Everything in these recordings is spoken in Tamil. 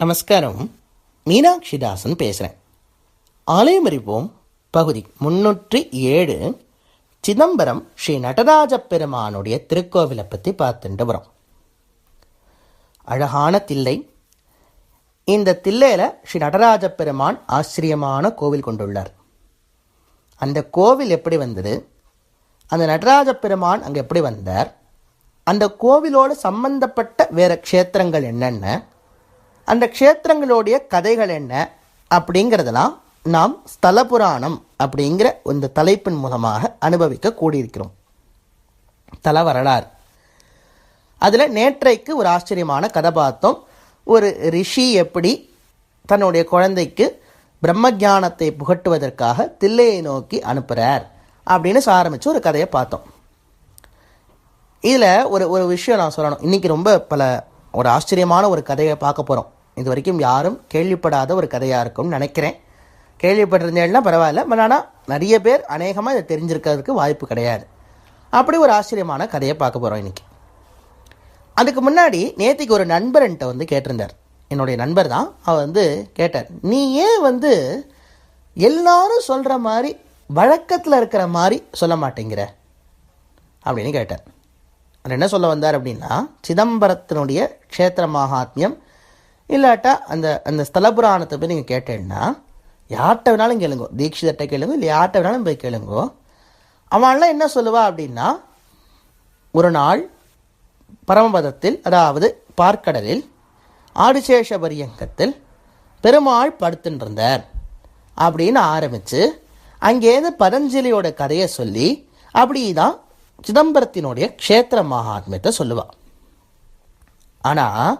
நமஸ்காரம். மீனாட்சி தாசன் பேசுகிறேன் ஆலயமறிப்போம் பகுதி முன்னூற்றி ஏழு. சிதம்பரம் ஸ்ரீ நடராஜ பெருமானுடைய திருக்கோவிலை பற்றி பார்த்துட்டு வரோம். அழகான தில்லை. இந்த தில்லையில் ஸ்ரீ நடராஜ பெருமான் ஆச்சரியமான கோவில் கொண்டுள்ளார். அந்த கோவில் எப்படி வந்தது? அந்த நடராஜ பெருமான் அங்கே எப்படி வந்தார்? அந்த கோவிலோடு சம்பந்தப்பட்ட வேறு க்ஷேத்திரங்கள் என்னென்ன? அந்த க்ஷேத்திரங்களுடைய கதைகள் என்ன அப்படிங்கிறதெல்லாம் நாம் ஸ்தல புராணம் அப்படிங்கிற இந்த தலைப்பின் மூலமாக அனுபவிக்க கூடியிருக்கிறோம். தல வரலாறு. அதில் நேற்றைக்கு ஒரு ஆச்சரியமான கதை பார்த்தோம். ஒரு ரிஷி எப்படி தன்னுடைய குழந்தைக்கு பிரம்மஜானத்தை புகட்டுவதற்காக தில்லையை நோக்கி அனுப்புகிறார் அப்படின்னு ஆரம்பித்து ஒரு கதையை பார்த்தோம். இதில் ஒரு ஒரு விஷயம் நான் சொல்லணும். இன்றைக்கி ரொம்ப பல ஒரு ஆச்சரியமான ஒரு கதையை பார்க்க போகிறோம் இது வரைக்கும் யாரும் கேள்விப்படாத ஒரு கதையாக இருக்கும்னு நினைக்கிறேன். கேள்விப்பட்டிருந்தேன்னா பரவாயில்ல பட் ஆனால் நிறைய பேர் அநேகமாக இதை தெரிஞ்சிருக்கிறதுக்கு வாய்ப்பு கிடையாது. அப்படி ஒரு ஆச்சரியமான கதையை பார்க்க போகிறோம் இன்றைக்கி அதுக்கு முன்னாடி நேத்திக்கு ஒரு நண்பர் வந்து கேட்டிருந்தார். என்னுடைய நண்பர் தான். அவர் வந்து கேட்டார் நீ ஏன் வந்து எல்லாரும் சொல்கிற மாதிரி வழக்கத்தில் இருக்கிற மாதிரி சொல்ல மாட்டேங்கிற? அப்படின்னு கேட்டார். அவர் என்ன சொல்ல வந்தார் அப்படின்னா சிதம்பரத்தினுடைய க்ஷேத்திர மகாத்மியம் இல்லாட்டா அந்த அந்த ஸ்தல புராணத்தை போய் நீங்கள் கேட்டேன்னா யார்கிட்ட வேணாலும் கேளுங்கோ. தீட்சிதர்கிட்ட கேளுங்க இல்லை யார்கிட்ட வேணாலும் போய் கேளுங்கோ. அவன்லாம் என்ன சொல்லுவா அப்படின்னா ஒரு நாள் பரமபதத்தில் அதாவது பார்க்கடலில் ஆடிசேஷ பரியங்கத்தில் பெருமாள் படுத்துட்டு அப்படின்னு ஆரம்பித்து அங்கேருந்து பதஞ்சலியோட கதையை சொல்லி அப்படி தான் சிதம்பரத்தினுடைய க்ஷேத்திர மகாத்மியத்தை சொல்லுவாள் ஆனால்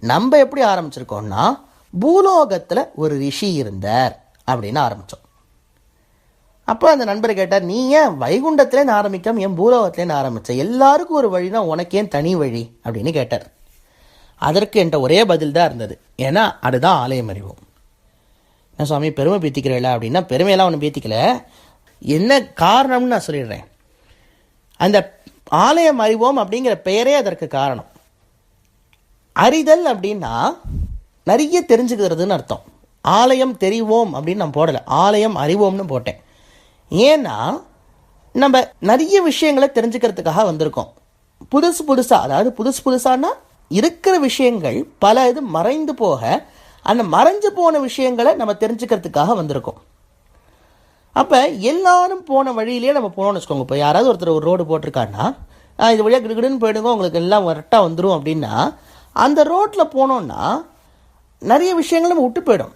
நம்ம எப்படி ஆரம்பிச்சிருக்கோம்னா பூலோகத்தில் ஒரு ரிஷி இருந்தார் அப்படின்னு ஆரம்பித்தோம் அப்போ அந்த நண்பர் கேட்டார் நீ ஏன் வைகுண்டத்துலேருந்து ஆரம்பிக்காம ஏன் பூலோகத்துலேருந்து ஆரம்பித்த எல்லாருக்கும் ஒரு வழினா உனக்கு ஏன் தனி வழி? அப்படின்னு கேட்டார். அதற்கு என்கிட்ட ஒரே பதில் தான் இருந்தது. ஏன்னா அதுதான் ஆலயம் அறிவோம். என்ன சுவாமி பெருமை பீத்திக்கிறீங்களா அப்படின்னா பெருமையெல்லாம் ஒன்றும் பீத்திக்கல. என்ன காரணம்னு நான் சொல்லிடுறேன். அந்த ஆலயம் அறிவோம் அப்படிங்கிற பெயரே அதற்கு காரணம். அறிதல் அப்படின்னா நிறைய தெரிஞ்சுக்கிறதுன்னு அர்த்தம். ஆலயம் தெரிவோம் அப்படின்னு நான் போடலை. ஆலயம் அறிவோம்னு போட்டேன். ஏன்னா நம்ம நிறைய விஷயங்களை தெரிஞ்சுக்கிறதுக்காக வந்திருக்கோம். புதுசு புதுசாக அதாவது புதுசு புதுசானா இருக்கிற விஷயங்கள் பல இது மறைந்து போக அந்த மறைஞ்சு போன விஷயங்களை நம்ம தெரிஞ்சுக்கிறதுக்காக வந்திருக்கோம். அப்போ எல்லாரும் போன வழியிலேயே நம்ம போனோம்னு வச்சுக்கோங்க. இப்போ யாராவது ஒருத்தர் ஒரு ரோடு போட்டிருக்காருன்னா இது வழியாக கிடுகிடுன்னு போயிடுங்க. உங்களுக்கு எல்லாம் கரெக்டாக வந்துடும் அப்படின்னா அந்த ரோட்டில் போனோம்னா நிறைய விஷயங்கள் நம்ம விட்டு போயிடும்.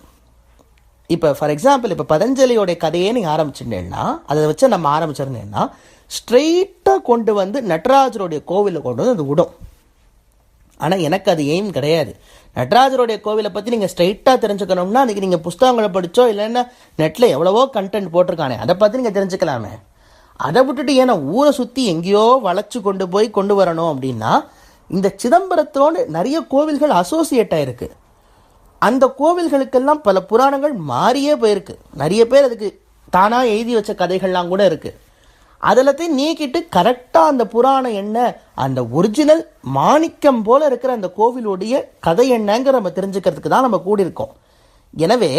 இப்போ ஃபார் எக்ஸாம்பிள் இப்போ பதஞ்சலியோடைய கதையே நீங்கள் ஆரம்பிச்சிருந்தேன்னா அதை வச்சு நம்ம ஆரம்பிச்சிருந்தேன்னா ஸ்ட்ரெயிட்டாக கொண்டு வந்து நடராஜருடைய கோவிலில் கொண்டு வந்து அது விடும். ஆனால் எனக்கு அது எய்ம் கிடையாது. நடராஜருடைய கோவிலை பற்றி நீங்கள் ஸ்ட்ரைட்டாக தெரிஞ்சுக்கணும்னா அன்றைக்கி நீங்கள் புஸ்தகங்களை படித்தோ இல்லைன்னா நெட்டில் எவ்வளவோ கண்டென்ட் போட்டிருக்கானே அதை பற்றி நீங்கள் தெரிஞ்சுக்கலாமே. அதை விட்டுட்டு ஏன்னா ஊரை சுற்றி எங்கேயோ வளைச்சு கொண்டு போய் கொண்டு வரணும் அப்படின்னா இந்த சிதம்பரத்தோடு நிறைய கோவில்கள் அசோசியேட் ஆகிருக்கு அந்த கோவில்களுக்கெல்லாம் பல புராணங்கள் மாறியே போயிருக்கு. நிறைய பேர் அதுக்கு தானாக எழுதி வச்ச கதைகள்லாம் கூட இருக்குது அதெல்லாத்தையும் நீக்கிட்டு கரெக்டாக அந்த புராணம் என்ன அந்த ஒரிஜினல் மாணிக்கம் போல் இருக்கிற அந்த கோவிலுடைய கதை என்னங்கிற நம்ம தெரிஞ்சுக்கிறதுக்கு தான் நம்ம கூடியிருக்கோம். எனவே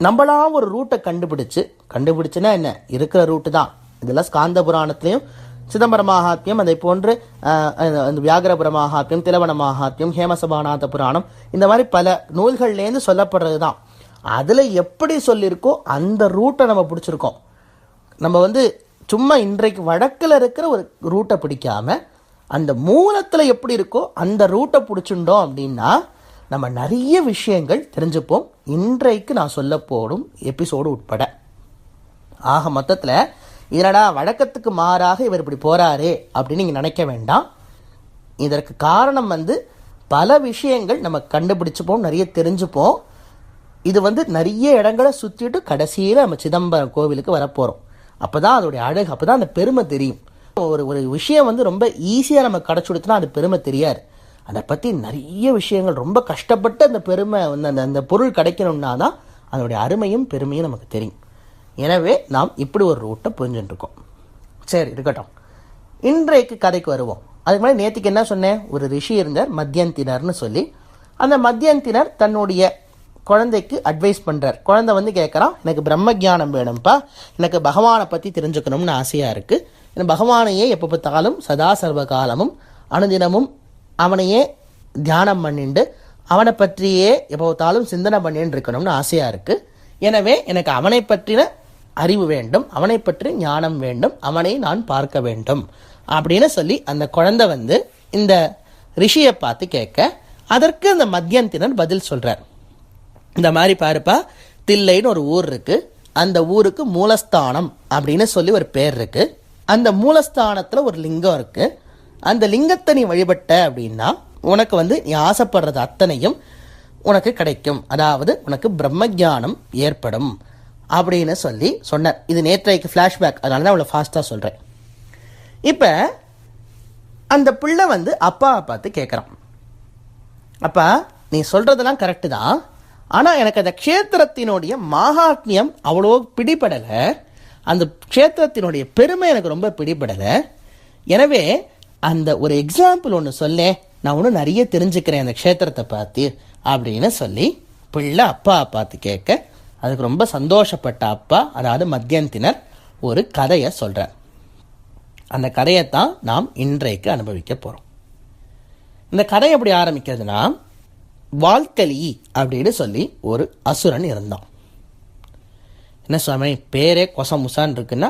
நம்மளா ஒரு ரூட்டை கண்டுபிடிச்சு கண்டுபிடிச்சுன்னா என்ன? இருக்கிற ரூட்டு தான். இதெல்லாம் ஸ்காந்த புராணத்துலேயும் சிதம்பர மகாத்மியம் அதை போன்று அஹ், அந்த- வியாகரபுர மகாத்மியம் திலவன மகாத்மியம் ஹேமசபாநாத புராணம் இந்த மாதிரி பல நூல்கள்லேருந்து சொல்லப்படுறது தான் அதில் எப்படி சொல்லியிருக்கோ அந்த ரூட்டை நம்ம பிடிச்சிருக்கோம். நம்ம வந்து சும்மா இன்றைக்கு வடக்கில் இருக்கிற ஒரு ரூட்டை பிடிக்காம அந்த மூலத்தில் எப்படி இருக்கோ அந்த ரூட்டை பிடிச்சிட்டோம் அப்படின்னா நம்ம நிறைய விஷயங்கள் தெரிஞ்சுப்போம். இன்றைக்கு நான் சொல்ல போடும் எபிசோடு உட்பட. ஆக மொத்தத்தில் இதனடா வழக்கத்துக்கு மாறாக இவர் இப்படி போகிறாரு அப்படின்னு நீங்கள் நினைக்க வேண்டாம். இதற்கு காரணம் வந்து பல விஷயங்கள் நம்ம கண்டுபிடிச்சுப்போம் நிறைய தெரிஞ்சுப்போம். இது வந்து நிறைய இடங்களை சுற்றிட்டு கடைசியில் நம்ம சிதம்பரம் கோவிலுக்கு வரப்போகிறோம் அப்போ தான் அதோடைய அழகு அப்போ தான் அந்த பெருமை தெரியும். ஒரு ஒரு விஷயம் வந்து ரொம்ப ஈஸியாக நம்ம கிடச்சுடுத்துனா அது பெருமை தெரியாது. அதை பற்றி நிறைய விஷயங்கள் ரொம்ப கஷ்டப்பட்டு அந்த பெருமை வந்து அந்த அந்த பொருள் கிடைக்கணும்னா தான் அதனுடைய அருமையும் பெருமையும் நமக்கு தெரியும். எனவே நாம் இப்படி ஒரு ரூட்டை புரிஞ்சுட்டுருக்கோம். சரி இருக்கட்டும். இன்றைக்கு கதைக்கு வருவோம். அதுக்கு முன்னாடி நேற்றுக்கு என்ன சொன்னேன்? ஒரு ரிஷி இருந்தார் மத்தியந்தினர்னு சொல்லி. அந்த மத்தியந்தினர் தன்னுடைய குழந்தைக்கு அட்வைஸ் பண்ணுறார் குழந்தை வந்து கேட்குறான் எனக்கு பிரம்ம ஞானம் வேணும்ப்பா. எனக்கு பகவானை பற்றி தெரிஞ்சுக்கணும்னு ஆசையாக இருக்குது எனக்கு பகவானையே எப்போ பார்த்தாலும் சதா சர்வ காலமும் அனுதினமும் அவனையே தியானம் பண்ணிண்டு அவனை பற்றியே எப்போ பார்த்தாலும் சிந்தனை பண்ணின்னு இருக்கணும்னு ஆசையாக இருக்குது எனவே எனக்கு அவனை பற்றின அறிவு வேண்டும் அவனை பற்றி ஞானம் வேண்டும் அவனை நான் பார்க்க வேண்டும் அப்படின்னு சொல்லி அந்த குழந்தை வந்து இந்த ரிஷியை பார்த்து கேட்க அதற்கு அந்த மத்தியந்தினர் பதில் சொல்கிறார் இந்த மாதிரி பாருப்பா தில்லைன்னு ஒரு ஊர் இருக்குது அந்த ஊருக்கு மூலஸ்தானம் அப்படின்னு சொல்லி ஒரு பேர் இருக்குது அந்த மூலஸ்தானத்தில் ஒரு லிங்கம் இருக்குது அந்த லிங்கத்தை நீ வழிபட்ட அப்படின்னா உனக்கு வந்து நீ ஆசைப்படுறது அத்தனையும் உனக்கு கிடைக்கும். அதாவது உனக்கு பிரம்ம ஞானம் ஏற்படும். அப்படின்னு சொல்லி சொன்னார். இது நேற்றைக்கு ஃப்ளாஷ்பேக் அதனால தான் அவ்வளோ ஃபாஸ்ட்டாக சொல்கிறேன் இப்போ அந்த பிள்ளை வந்து அப்பாவை பார்த்து கேட்குறான் அப்பா நீ சொல்கிறதெல்லாம் கரெக்டு தான். ஆனால் எனக்கு அந்த க்ஷேத்திரத்தினுடைய மாகாத்மியம் அவ்வளோ பிடிபடலை. அந்த க்ஷேத்திரத்தினுடைய பெருமை எனக்கு ரொம்ப பிடிபடலை. எனவே அந்த ஒரு எக்ஸாம்பிள் ஒன்று சொல்லேன் நான் ஒன்றும் நிறைய தெரிஞ்சுக்கிறேன் அந்த க்ஷேத்திரத்தை பார்த்து அப்படின்னு சொல்லி பிள்ளை அப்பா பார்த்து கேட்க அதுக்கு ரொம்ப சந்தோஷப்பட்ட அப்பா அதாவது மத்தியந்தினர் ஒரு கதையை சொல்கிறார் அந்த கதையை தான் நாம் இன்றைக்கு அனுபவிக்க போகிறோம் இந்த கதை எப்படி ஆரம்பிக்கிறதுனா வால்கலி அப்படின்னு சொல்லி ஒரு அசுரன் இருந்தான். என்ன சுவாமி பேரே கொசமுசான் இருக்குன்னா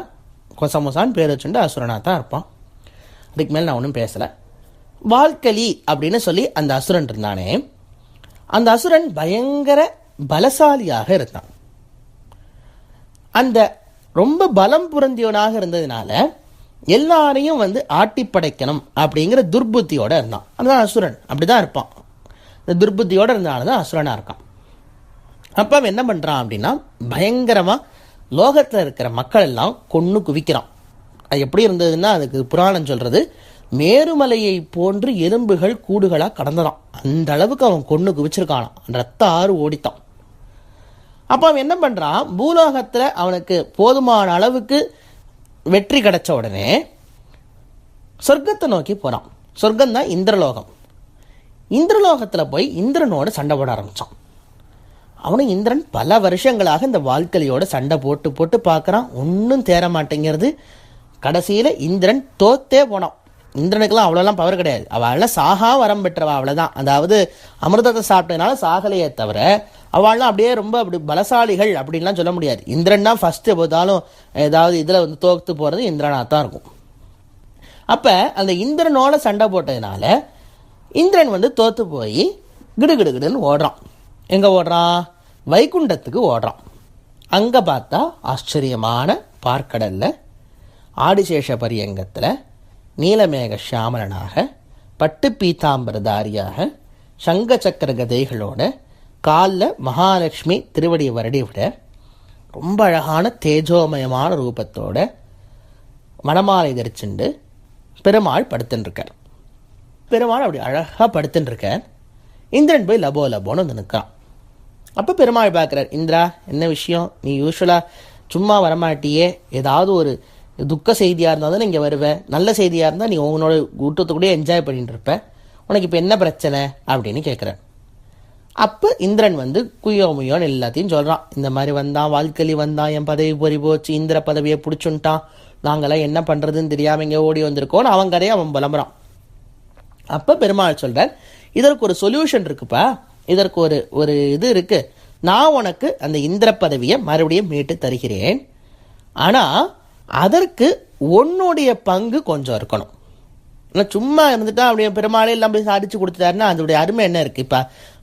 கொசமுசான் பேர் வச்சுட்டு அசுரனாக தான் இருப்பான். அதுக்கு மேலே நான் ஒன்றும் பேசலை. வால்கலி அப்படின்னு சொல்லி அந்த அசுரன் இருந்தானே அந்த அசுரன் பயங்கர பலசாலியாக இருந்தான். அந்த ரொம்ப பலம் புரந்தியவனாக இருந்ததுனால எல்லாரையும் வந்து ஆட்டி படைக்கணும் அப்படிங்கிற துர்புத்தியோடு இருந்தான். அதுதான் அசுரன். அப்படிதான் இருப்பான். இந்த துர்புத்தியோடு இருந்தனால தான் அசுரனாக இருக்கான். அப்போ அவன் என்ன பண்ணுறான் அப்படின்னா பயங்கரமாக லோகத்தில் இருக்கிற மக்கள் எல்லாம் கொன்று குவிக்கிறான். அது எப்படி இருந்ததுன்னா அதுக்கு புராணம் சொல்கிறது மேருமலையை போன்று எறும்புகள் கூடுகளாக கடந்ததான் அந்த அளவுக்கு அவன் கொன்று குவிச்சிருக்கானான் ரத்த ஆறு ஓடித்தான். அப்போ அவன் என்ன பண்ணுறான் பூலோகத்தில் அவனுக்கு போதுமான அளவுக்கு வெற்றி கிடைச்ச உடனே சொர்க்கத்தை நோக்கி போகிறான் சொர்க்கம் தான் இந்திரலோகம். இந்திரலோகத்தில் போய் இந்திரனோட சண்டை போட ஆரம்பித்தான் அவனும் இந்திரன் பல வருஷங்களாக இந்த வாழ்க்கையோட சண்டை போட்டு போட்டு பார்க்குறான் ஒன்றும் தேர மாட்டேங்கிறது. கடைசியில் இந்திரன் தோத்தே போனான். இந்திரனுக்குலாம் அவ்வளோலாம் பவர் கிடையாது. அவள்லாம் சாகா வரம் பெற்றவா அவ்வளோதான் அதாவது அமிர்தத்தை சாப்பிட்டதுனால சாகலையே தவிர அவள்லாம் அப்படியே ரொம்ப அப்படி பலசாலிகள் அப்படின்லாம் சொல்ல முடியாது. இந்திரன் தான் ஃபஸ்ட்டு போதாலும் ஏதாவது இதில் வந்து தோத்து போகிறது இந்திரனாக தான் இருக்கும். அப்போ அந்த இந்திரனோட சண்டை போட்டதுனால இந்திரன் வந்து தோற்று போய் கிடுகிடுகிடுன்னு ஓடுறான். எங்கே ஓடுறான்? வைகுண்டத்துக்கு ஓடுறான். அங்கே பார்த்தா ஆச்சரியமான பார்க்கடலில் ஆடிசேஷ பரியங்கத்தில் நீலமேக ஷியாமலனாக பட்டு பீதாம்பரதாரியாக சங்க சக்கர கதைகளோட காலில் மகாலட்சுமி திருவடி வருடி விட ரொம்ப அழகான தேஜோமயமான ரூபத்தோட மணமாலை தரிச்சுண்டு பெருமாள் படுத்துட்டுருக்கார் பெருமாள் அப்படி அழகாக படுத்துட்டுருக்கார் இந்திரன் போய் லபோ லபோன்னு வந்து நிற்கிறான். அப்போ பெருமாள் பார்க்குறார் இந்திரா என்ன விஷயம்? நீ யூஸ்வலாக சும்மா வரமாட்டியே. ஏதாவது ஒரு துக்க செய்தியாக இருந்தால் தான் இங்கே வருவேன். நல்ல செய்தியாக இருந்தால் நீ உங்களோட கூட்டத்தை கூட என்ஜாய் பண்ணிட்டு இருப்ப. உனக்கு இப்போ என்ன பிரச்சனை? அப்படின்னு கேட்குறேன் அப்போ இந்திரன் வந்து குயோமுயோன்னு எல்லாத்தையும் சொல்கிறான் இந்த மாதிரி வந்தான் வாழ்க்கலி வந்தான் என் பதவி பொறி போச்சு இந்திர பதவியை பிடிச்சுன்ட்டான். நாங்களாம் என்ன பண்ணுறதுன்னு தெரியாமல் இங்கே ஓடி வந்திருக்கோன்னு அவன் கதையை அவன் புலம்புறான். அப்போ பெருமாள் சொல்கிறார் இதற்கு ஒரு சொல்யூஷன் இருக்குப்பா. இதற்கு ஒரு ஒரு இது இருக்குது நான் உனக்கு அந்த இந்திர பதவியை மறுபடியும் மீட்டு தருகிறேன். ஆனால் அதற்கு உன்னுடைய பங்கு கொஞ்சம் இருக்கணும். இல்லை சும்மா இருந்துட்டா அப்படியே பெருமாளே எல்லாம் போய் சாதிச்சு கொடுத்துட்டாருன்னா அதோடைய அருமை என்ன இருக்குது இப்போ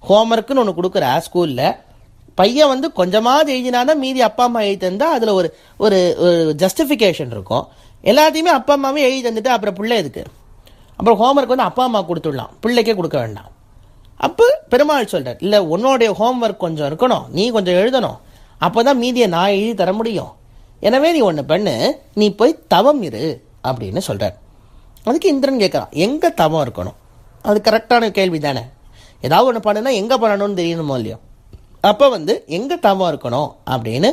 ஹோம்ஒர்க்குன்னு ஒன்று கொடுக்குற ஸ்கூலில் பையன் வந்து கொஞ்சமாவது எழுதினானா மீதி அப்பா அம்மா எழுதி தந்தால் அதில் ஒரு ஒரு ஒரு ஜஸ்டிஃபிகேஷன் இருக்கும். எல்லாத்தையுமே அப்பா அம்மாவே எழுதி தந்துட்டு அப்புறம் பிள்ளை இதுக்கு அப்புறம் ஹோம்ஒர்க் வந்து அப்பா அம்மா கொடுத்துடலாம். பிள்ளைக்கே கொடுக்க வேண்டாம். அப்போ பெருமாள் சொல்கிறார் இல்லை உன்னோடைய ஹோம்ஒர்க் கொஞ்சம் இருக்கணும். நீ கொஞ்சம் எழுதணும். அப்போ தான் மீதியை நான் எழுதி தர முடியும். எனவே நீ ஒன்று பண்ணு நீ போய் தவம் இரு அப்படின்னு சொல்கிறார் அதுக்கு இந்திரன் கேட்குறான் எங்கே தவம் இருக்கணும்? அது கரெக்டான கேள்வி தானே. ஏதாவது ஒன்று பண்ணுனா எங்கே பண்ணணும்னு தெரியணுமோ இல்லையோ? அப்போ வந்து எங்கே தவம் இருக்கணும் அப்படின்னு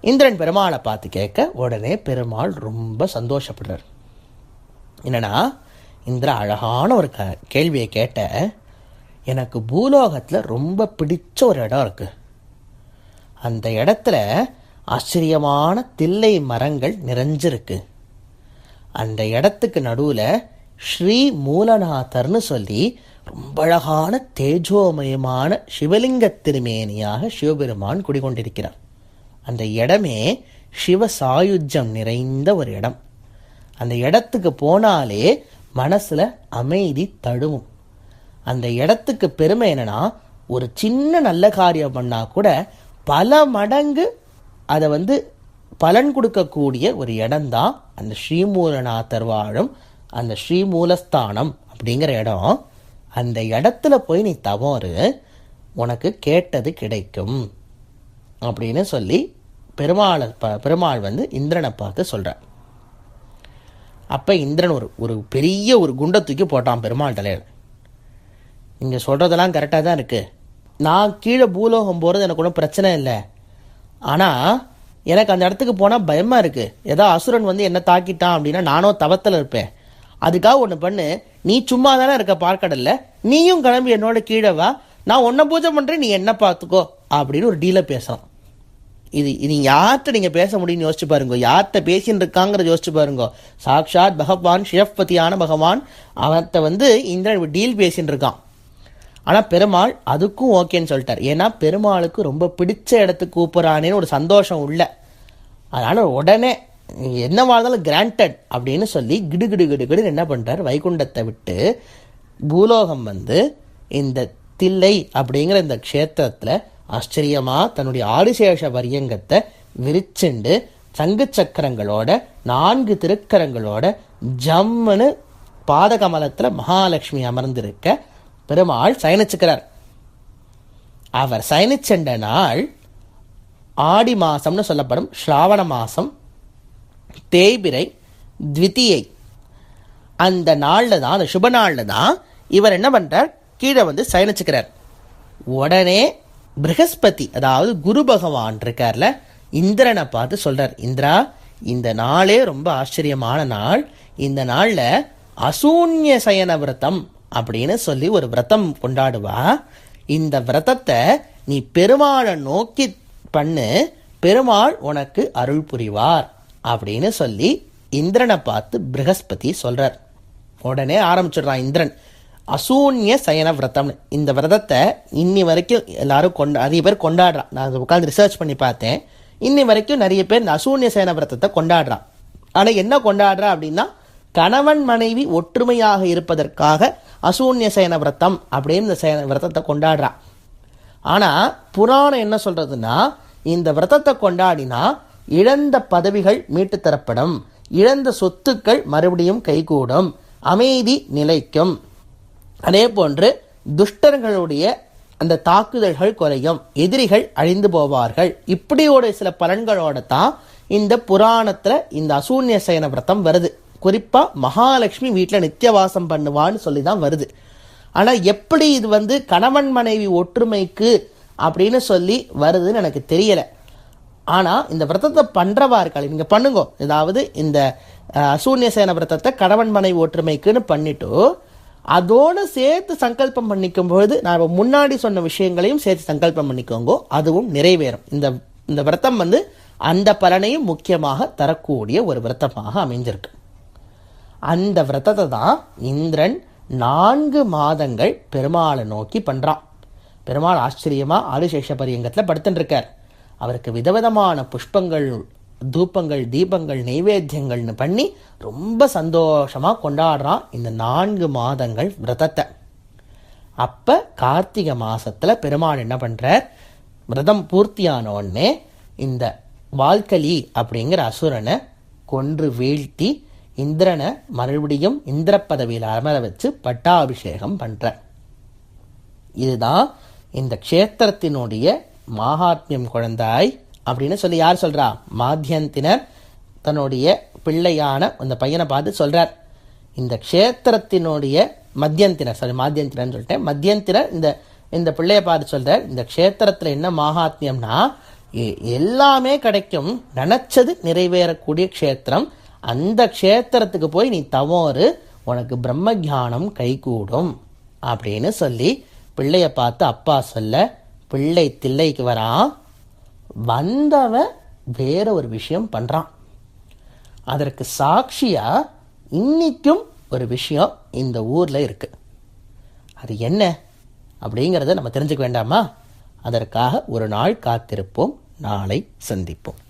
இந்திரன் பெருமாளை பார்த்து கேட்க உடனே பெருமாள் ரொம்ப சந்தோஷப்படுறார். என்னென்னா இந்திரா அழகான ஒரு க கேள்வியை கேட்ட எனக்கு பூலோகத்தில் ரொம்ப பிடிச்ச ஒரு இடம் இருக்குது அந்த இடத்துல ஆச்சரியமான தில்லை மரங்கள் நிறைஞ்சிருக்கு. அந்த இடத்துக்கு நடுவில் ஸ்ரீ மூலநாதர்னு சொல்லி ரொம்ப அழகான தேஜோமயமான சிவலிங்க திருமேனியாக சிவபெருமான் குடிகொண்டிருக்கிறார். அந்த இடமே சிவ சாயுஜ்யம் நிறைந்த ஒரு இடம். அந்த இடத்துக்கு போனாலே மனசில் அமைதி தழுவும். அந்த இடத்துக்கு பெருமை என்னன்னா ஒரு சின்ன நல்ல காரியம் பண்ணால் கூட பல மடங்கு அதை வந்து பலன் கொடுக்கக்கூடிய ஒரு இடம்தான் அந்த ஸ்ரீமூலநாதர் வாழும் அந்த ஸ்ரீமூலஸ்தானம் அப்படிங்கிற இடம். அந்த இடத்துல போய் நீ தவறு உனக்கு கேட்டது கிடைக்கும் அப்படின்னு சொல்லி பெருமாளை ப- பெருமாள் வந்து இந்திரனை பார்த்து சொல்கிறார் அப்போ இந்திரன் ஒரு ஒரு பெரிய ஒரு குண்டை தூக்கி போட்டான் பெருமாள் தலையில் நீங்கள் சொல்கிறதெல்லாம் கரெக்டாக தான் இருக்குது நான் கீழே பூலோகம் போகிறது எனக்கு ஒன்றும் பிரச்சனை இல்லை. ஆனால் எனக்கு அந்த இடத்துக்கு போனால் பயமாக இருக்குது ஏதோ அசுரன் வந்து என்ன தாக்கிட்டான் அப்படின்னா நானும் தவத்தில் இருப்பேன். அதுக்காக ஒன்று பண்ணு. நீ சும்மா தானே இருக்க பார்க்கடல்ல. நீயும் கிளம்பி என்னோட கீழே வா. நான் உன்னை பூஜை பண்ணுறேன் நீ என்ன பார்த்துக்கோ அப்படின்னு ஒரு டீலை பேசலாம் இது இது யார்கிட்ட நீங்கள் பேச முடியும்னு யோசிச்சு பாருங்க. யார்கிட்ட பேசின்னு இருக்காங்கிறத யோசிச்சு பாருங்க. சாக்ஷாத் பகவான் சிவபதியான பகவான் அவன்கிட்ட வந்து இந்திரன் டீல் பேசின்னு இருக்கான். ஆனால் பெருமாள் அதுக்கும் ஓகேன்னு சொல்லிட்டார். ஏன்னா பெருமாளுக்கு ரொம்ப பிடிச்ச இடத்துக்கு கூப்பிட்றானேன்னு ஒரு சந்தோஷம் உள்ள. அதனால் உடனே என்னவா இருந்தாலும் கிராண்டட் அப்படின்னு சொல்லி கிடு கிடு கிடு கிடு என்ன பண்ணுறார் வைகுண்டத்தை விட்டு பூலோகம் வந்து இந்த தில்லை அப்படிங்கிற இந்த க்ஷேத்திரத்தில் ஆச்சரியமாக தன்னுடைய ஆதிசேஷ பரியங்கத்தை விரிச்சுண்டு சங்கு சக்கரங்களோட நான்கு திருக்கரங்களோட ஜம்முன்னு பாதகமலத்தில் மகாலட்சுமி அமர்ந்திருக்க பெருமாள் சயனிச்சுக்கிறார். அவர் சயனிச்சென்ற நாள் ஆடி மாசம்னு சொல்லப்படும். ஸ்ராவண மாசம் தேய்பிரை த்விதியை. அந்த நாளில் தான் அந்த சுப நாளில் தான் இவர் என்ன பண்ணுறார் கீழே வந்து சயனிச்சுக்கிறார். உடனே ப்ரகஸ்பதி அதாவது குரு பகவான் இருக்கார்ல இந்திரனை பார்த்து சொல்கிறார் இந்திரா இந்த நாளே ரொம்ப ஆச்சரியமான நாள். இந்த நாளில் அசூன்ய சயன விரதம் அப்படின்னு சொல்லி ஒரு விரதம் கொண்டாடுவா. இந்த விரதத்தை நீ பெருமாளை நோக்கி பண்ணு பெருமாள் உனக்கு அருள் புரிவார் அப்படின்னு சொல்லி இந்திரனை பார்த்து பிரகஸ்பதி சொல்றார். உடனே ஆரம்பிச்சிடுறான் இந்திரன். அசூன்ய சயன விரதம்னு. இந்த விரதத்தை இன்னி வரைக்கும் எல்லாரும் கொண்டா நிறைய பேர் கொண்டாடுறான். நான் உட்காந்து ரிசர்ச் பண்ணி பார்த்தேன். இன்னி வரைக்கும் நிறைய பேர் இந்த அசூன்ய சயன விரதத்தை கொண்டாடுறான். ஆனால் என்ன கொண்டாடுறா அப்படின்னா கணவன் மனைவி ஒற்றுமையாக இருப்பதற்காக அசூன்ய சயன விரத்தம் அப்படின்னு இந்த சயன விரதத்தை கொண்டாடுறான் ஆனால் புராணம் என்ன சொல்கிறதுன்னா இந்த விரதத்தை கொண்டாடினா இழந்த பதவிகள் மீட்டு தரப்படும். இழந்த சொத்துக்கள் மறுபடியும் கைகூடும். அமைதி நிலைக்கும். அதே போன்று துஷ்டர்களுடைய அந்த தாக்குதல்கள் குறையும். எதிரிகள் அழிந்து போவார்கள். இப்படியோட சில பலன்களோட தான் இந்த புராணத்தில் இந்த அசூன்ய சயன விரதம் வருது. குறிப்பாக மகாலட்சுமி வீட்டில் நித்தியவாசம் பண்ணுவான்னு சொல்லி தான் வருது. ஆனால் எப்படி இது வந்து கணவன் மனைவி ஒற்றுமைக்கு அப்படின்னு சொல்லி வருதுன்னு எனக்கு தெரியலை. ஆனால் இந்த விரதத்தை பண்ணுறவா இருக்காள் நீங்கள் பண்ணுங்க. ஏதாவது இந்த சூன்யசேன அசூன்ய சேன விரதத்தை கணவன் மனைவி ஒற்றுமைக்குன்னு பண்ணிட்டு அதோடு சேர்த்து சங்கல்பம் பண்ணிக்கும் பொழுது நான் முன்னாடி சொன்ன விஷயங்களையும் சேர்த்து சங்கல்பம் பண்ணிக்கோங்க. அதுவும் நிறைவேறும். இந்த இந்த விரதம் வந்து அந்த பலனையும் முக்கியமாக தரக்கூடிய ஒரு விரதமாக அமைஞ்சிருக்கு அந்த விரதத்தை தான் இந்திரன் நான்கு மாதங்கள் பெருமாளை நோக்கி பண்ணுறான் பெருமாள் ஆச்சரியமாக ஆதிசேஷ பரியங்கத்தில் படுத்துட்டுருக்கார் அவருக்கு விதவிதமான புஷ்பங்கள் தூப்பங்கள் தீபங்கள் நைவேத்தியங்கள்னு பண்ணி ரொம்ப சந்தோஷமாக கொண்டாடுறான் இந்த நான்கு மாதங்கள் விரதத்தை. அப்போ கார்த்திகை மாதத்தில் பெருமாள் என்ன பண்ணுறார் விரதம் பூர்த்தியான உடனே இந்த வால்கலி அப்படிங்கிற அசுரனை கொன்று வீழ்த்தி இந்திரனை மறுபடியும் இந்திர பதவியில் அமர வச்சு பட்டாபிஷேகம் பண்ணுற இதுதான் இந்த க்ஷேத்திரத்தினுடைய மாகாத்மியம் குழந்தாய் அப்படின்னு சொல்லி யார் சொல்கிறா மாத்தியந்தினர் தன்னுடைய பிள்ளையான அந்த பையனை பார்த்து சொல்கிறார் இந்த க்ஷேத்திரத்தினுடைய மத்தியந்தினர் சாரி மாத்தியந்திரன்னு சொல்லிட்டேன். மத்தியந்தினர் இந்த இந்த பிள்ளையை பார்த்து சொல்கிறார் இந்த க்ஷேத்திரத்தில் என்ன மாகாத்மியம்னா எ- எல்லாமே கிடைக்கும் நினச்சது நிறைவேறக்கூடிய க்ஷேத்திரம் அந்த க்ஷேத்திரத்துக்கு போய் நீ தவறு உனக்கு பிரம்ம ஞானம் கைகூடும் அப்படின்னு சொல்லி பிள்ளைய பார்த்து அப்பா சொல்ல பிள்ளை தில்லைக்கு வரான் வந்தவன் வேற ஒரு விஷயம் பண்ணுறான் அதற்கு சாட்சியாக இன்றைக்கும் ஒரு விஷயம் இந்த ஊரில் இருக்குது அது என்ன அப்படிங்கிறத நம்ம தெரிஞ்சுக்க வேண்டாமா? அதற்காக ஒரு நாள் காத்திருப்போம் நாளை சந்திப்போம்.